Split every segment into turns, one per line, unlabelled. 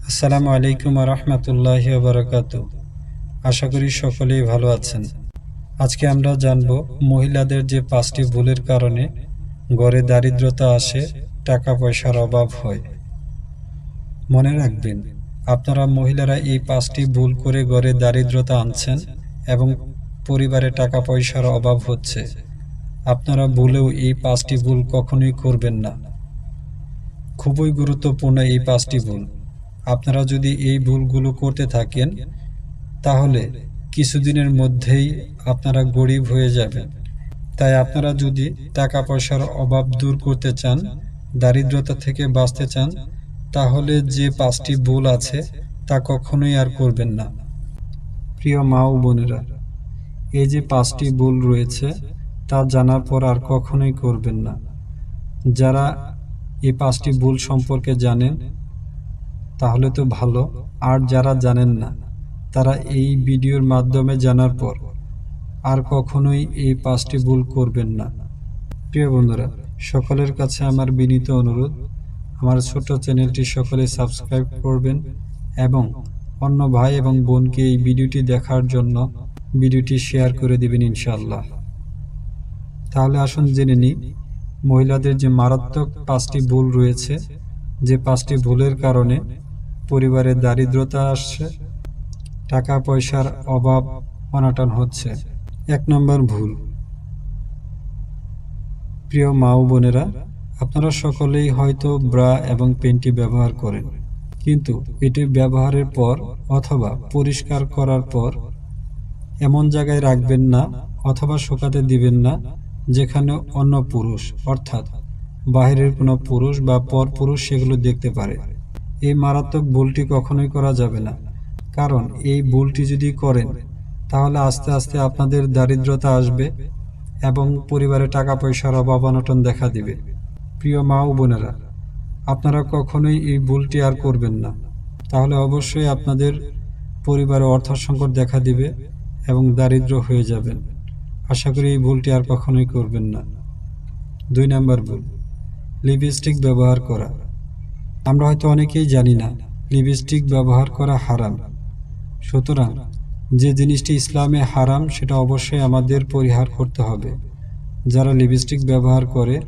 আসসালামু আলাইকুম রহমতুল্লাহ বারকাত আশা করি সকলেই ভালো আছেন। আজকে আমরা জানব, মহিলাদের যে পাঁচটি ভুলের কারণে ঘরে দারিদ্রতা আসে টাকা পয়সার অভাব হয়। মনে রাখবেন, আপনারা মহিলারা এই পাঁচটি ভুল করে ঘরে দারিদ্রতা আনছেন এবং পরিবারে টাকা পয়সার অভাব হচ্ছে। আপনারা ভুলেও এই পাঁচটি ভুল কখনোই করবেন না। খুবই গুরুত্বপূর্ণ এই পাঁচটি ভুল। আপনারা যদি এই ভুলগুলো করতে থাকেন, তাহলে কিছুদিনের মধ্যেই আপনারা গরিব হয়ে যাবেন। তাই আপনারা যদি টাকা পয়সার অভাব দূর করতে চান, দারিদ্রতা থেকে বাঁচতে চান, তাহলে যে পাঁচটি ভুল আছে, তা কখনোই আর করবেন না। প্রিয় মা ও বোনেরা, এই যে পাঁচটি ভুল রয়েছে, তা জানার পর আর কখনোই করবেন না। যারা এই পাঁচটি ভুল সম্পর্কে জানেন তাহলে তো ভালো। আর যারা জানেন না, তারা এই ভিডিওর মাধ্যমে জানার পর আর কখনোই এই পাঁচটি ভুল করবেন না। প্রিয় বন্ধুরা, সকলের কাছে আমার বিনীত অনুরোধ, আমার ছোট চ্যানেলটি সকলে সাবস্ক্রাইব করবেন এবং অন্য ভাই এবং বোনকে এই ভিডিওটি দেখার জন্য ভিডিওটি শেয়ার করে দিবেন ইনশাল্লাহ তাহলে আসুন জেনে নিই, মহিলাদের যে মারাত্মক পাঁচটি ভুল রয়েছে, যে পাঁচটি ভুলের কারণে পরিবারে দারিদ্রতা আসছে টাকা পয়সার অভাব অনাটন হচ্ছে। এক নম্বর ভুল। প্রিয় মা ও বোনেরা, আপনারা সকলেই হয়তো ব্রা এবং পেন্টি ব্যবহার করেন, কিন্তু এটি ব্যবহারের পর অথবা পরিষ্কার করার পর এমন জায়গায় রাখবেন না অথবা শুকাতে দিবেন না যেখানে অন্য পুরুষ, অর্থাৎ বাহিরের কোনো পুরুষ বা পর পুরুষ সেগুলো দেখতে পারে। এই মারাত্মক ভুলটি কখনোই করা যাবে না। কারণ, এই ভুলটি যদি করেন, তাহলে আস্তে আস্তে আপনাদের দারিদ্রতা আসবে এবং পরিবারে টাকা পয়সার অভাব অনটন দেখা দিবে। প্রিয় মা ও বোনেরা, আপনারা কখনোই এই ভুলটি আর করবেন না। তাহলে অবশ্যই আপনাদের পরিবারে অর্থ সংকট দেখা দিবে এবং দারিদ্র হয়ে যাবেন। আশা করি এই ভুলটি আর কখনোই করবেন না। দুই নাম্বার ভুল, লিপস্টিক ব্যবহার করা। আমরা হয়তো অনেকেই জানি না, লিপস্টিক ব্যবহার করা হারাম। সুতরাং, যে জিনিসটি ইসলামে হারাম, সেটা অবশ্যই আমাদের পরিহার করতে হবে। যারা লিপস্টিক ব্যবহার করে,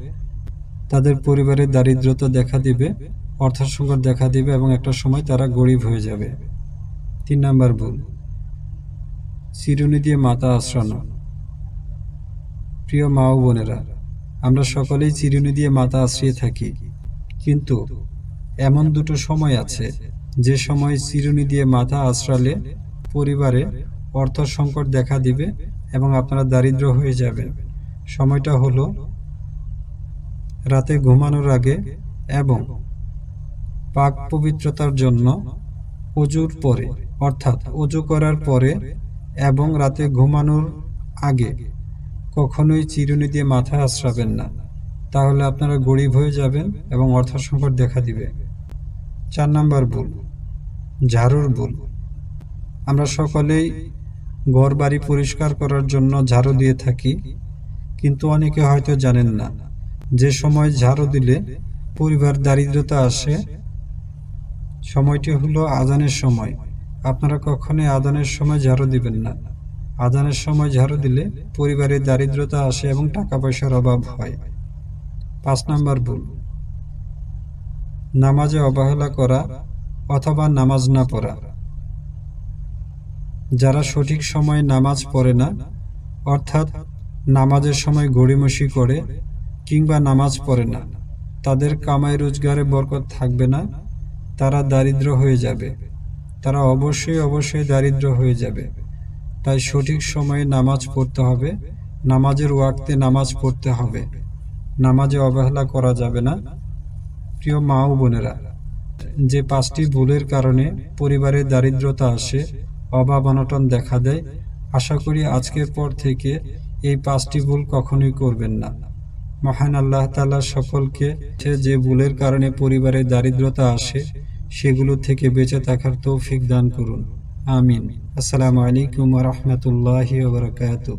তাদের পরিবারের দারিদ্রতা দেখা দিবে অর্থ সংকট দেখা দিবে এবং একটা সময় তারা গরিব হয়ে যাবে। তিন নাম্বার ভুল। চিরুনি দিয়ে মাথা আশ্রানো প্রিয় মা ও বোনেরা, আমরা সকলেই চিরুনি দিয়ে মাথা আশ্রিয়ে থাকি। কিন্তু এমন দুটো সময় আছে, যে সময় চিরুনি দিয়ে মাথা আশ্রালে পরিবারে অর্থ সংকট দেখা দিবে এবং আপনারা দারিদ্র হয়ে যাবেন। সময়টা হলো রাতে ঘুমানোর আগে এবং পাক পবিত্রতার জন্য অজুর পরে, অর্থাৎ অজু করার পরে এবং রাতে ঘুমানোর আগে কখনোই চিরুনি দিয়ে মাথা আশ্রাবেন না। তাহলে আপনারা গরিব হয়ে যাবেন এবং অর্থ সংকট দেখা দিবে। চার নাম্বার ভুল। ঝাড়ুর ভুল। আমরা সকলেই ঘর বাড়ি পরিষ্কার করার জন্য ঝাড়ু দিয়ে থাকি, কিন্তু অনেকে হয়তো জানেন না, যে সময় ঝাড়ু দিলে পরিবার দারিদ্রতা আসে। সময়টি হলো আজানের সময়। আপনারা কখনোই আদানের সময় ঝাড়ু দিবেন না। আদানের সময় ঝাড়ু দিলে পরিবারে দারিদ্রতা আসে এবং টাকা পয়সার অভাব হয়। পাঁচ নাম্বার ভুল। নামাজে অবহেলা করা অথবা নামাজ না পড়া। যারা সঠিক সময়ে নামাজ পড়ে না, অর্থাৎ নামাজের সময় গড়িমসি করে কিংবা নামাজ পড়ে না, তাদের কামাই রোজগারে বরকত থাকবে না, তারা দারিদ্র হয়ে যাবে। তারা অবশ্যই অবশ্যই দারিদ্র হয়ে যাবে। তাই সঠিক সময়ে নামাজ পড়তে হবে, নামাজের ওয়াক্তে নামাজ পড়তে হবে। নামাজে অবহেলা করা যাবে না প্রিয় মা ও বোনেরা, যে পাঁচটি ভুলের কারণে পরিবারে দারিদ্রতা আসে, অভাব অনটন দেখা দেয়, আশা করি আজকের পর থেকে এই পাঁচটি ভুল কখনোই করবেন না। মহান আল্লাহ তালা সকলকে যে ভুলের কারণে পরিবারে দারিদ্রতা আসে, সেগুলো থেকে বেঁচে থাকার তৌফিক দান করুন। আমিন। আসসালামু আলাইকুম রহমতুল্লাহ বারকাতুহ।